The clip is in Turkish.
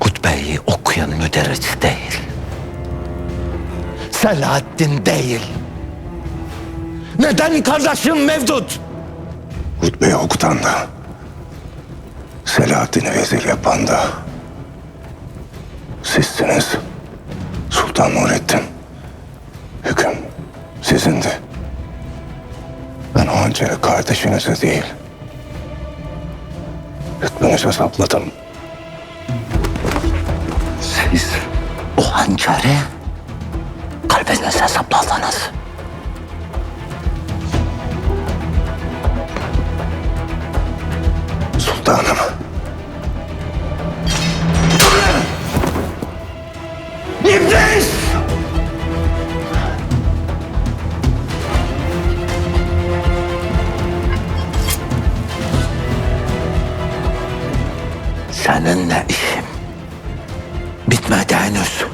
Hutbeyi okuyan müderris değil. Selahaddin değil. Neden kardeşim Mevdut? Hutbeyi okutan da, Selahaddin'i vezir yapan da sizsiniz. Sultan Nurettin. Hüküm sizindi. Ben o hançeri kardeşinize değil, hükmünüze sapladım. Siz o hançeri kalbinize sapladınız. Sultanım. Seninle işim bitmedi henüz.